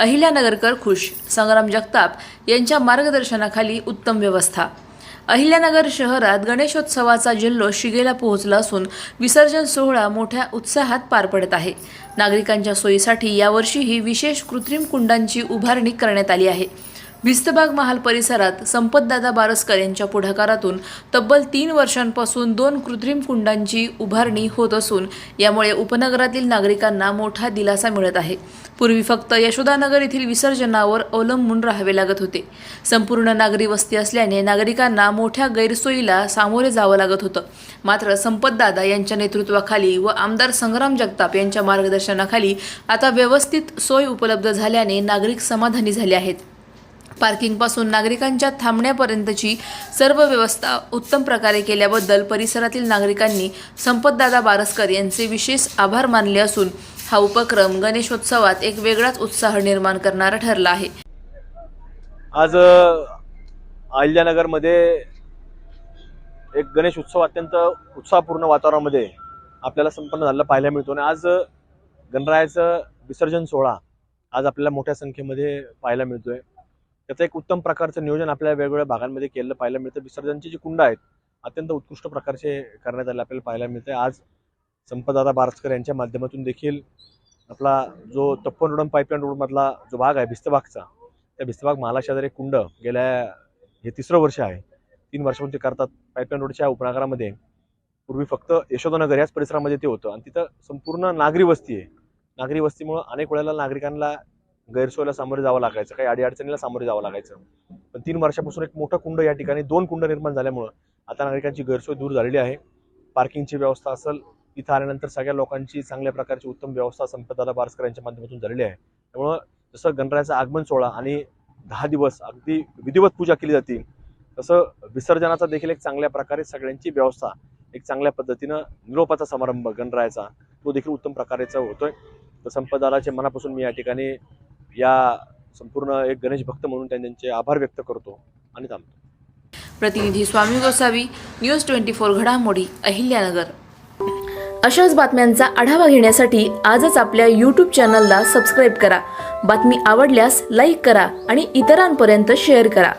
अहिल्यानगरकर खुश संग्राम जगताप यांच्या मार्गदर्शनाखाली उत्तम व्यवस्था. अहिल्यानगर शहरात गणेशोत्सवाचा जल्लोष शिगेला पोहोचला असून विसर्जन सोहळा मोठ्या उत्साहात पार पडत आहे. नागरिकांच्या सोयीसाठी यावर्षीही विशेष कृत्रिम कुंडांची उभारणी करण्यात आली आहे. भिस्तबाग महाल परिसरात संपतदादा बारसकर यांच्या पुढाकारातून तब्बल तीन वर्षांपासून दोन कृत्रिम कुंडांची उभारणी होत असून यामुळे उपनगरातील नागरिकांना मोठा दिलासा मिळत आहे. पूर्वी फक्त यशोदानगर येथील विसर्जनावर अवलंबून राहावे लागत होते. संपूर्ण नागरी वस्ती असल्याने नागरिकांना मोठ्या गैरसोयीला सामोरे जावं लागत होतं. मात्र संपतदादा यांच्या नेतृत्वाखाली व आमदार संग्राम जगताप यांच्या मार्गदर्शनाखाली आता व्यवस्थित सोय उपलब्ध झाल्याने नागरिक समाधानी झाले आहेत. पार्किंगपासून नागरिकांच्या थांबण्यापर्यंतची सर्व व्यवस्था उत्तम प्रकारे केल्याबद्दल परिसरातील नागरिकांनी संपतदादा बारसकर यांचे विशेष आभार मानले असून हा उपक्रम गणेशोत्सवात एक वेगळाच उत्साह निर्माण करणारा ठरला आहे. आज अहिल्यानगरमध्ये एक गणेश उत्सव अत्यंत उत्साहपूर्ण वातावरणामध्ये आपल्याला संपन्न झालेला पाहायला मिळतो आणि आज गणरायाचं विसर्जन सोहळा आज आपल्याला मोठ्या संख्येमध्ये पाहायला मिळतोय. त्याचं एक उत्तम प्रकारचं नियोजन आपल्या वेगवेगळ्या भागांमध्ये केलं पाहायला मिळतं. विसर्जनची जी कुंड आहेत अत्यंत उत्कृष्ट प्रकारचे करण्यात आले आपल्याला पाहायला मिळते आज संपदादा बारसकर यांच्या माध्यमातून देखील आपला जो तप्पन रोडम पाईपलाईन रोडमधला जो भाग आहे भिस्तभागचा त्या भिस्तभाग महालाशेजारी एक कुंड गेल्या हे तिसरं वर्ष आहे. तीन वर्षापासून ते करतात. पाईपलाईन रोडच्या उपनगरामध्ये पूर्वी फक्त यशोदानगर याच परिसरामध्ये ते होतं. आणि तिथं संपूर्ण नागरी वस्ती आहे. नागरी वस्तीमुळं अनेक वेळेला नागरिकांना गैरसोयला सामोरे जावं लागायचं. काही अडीअडचणीला सामोरे जावं लागायचं. पण तीन वर्षापासून एक मोठं कुंड या ठिकाणी दोन कुंड निर्माण झाल्यामुळं आता नागरिकांची गैरसोय दूर झालेली आहे. पार्किंगची व्यवस्था असेल इथं आल्यानंतर सगळ्या लोकांची चांगल्या प्रकारची उत्तम व्यवस्था संपतदादा बारसकर यांच्या माध्यमातून झालेली आहे. त्यामुळं जसं गणरायाचा आगमन सोहळा आणि दहा दिवस अगदी विधिवत पूजा केली जाते तसं विसर्जनाचा देखील एक चांगल्या प्रकारे सगळ्यांची व्यवस्था एक चांगल्या पद्धतीनं निरोपाचा समारंभ गणरायाचा तो देखील उत्तम प्रकारेचा होतोय. तर संपदाराचे मनापासून मी या ठिकाणी या संपूर्ण एक गणेश भक्त म्हणून त्यांचे आभार व्यक्त करतो आणि थांबतो. प्रतिनिधी Swami Gosavi news twenty four घडामोडी अहिल्यानगर. अशाच बातम्यांचा आढावा घेण्यासाठी आजच आपल्या यूट्यूब चॅनलला सबस्क्राईब करा. बातमी आवडल्यास लाईक करा आणि इतरांपर्यंत शेअर करा.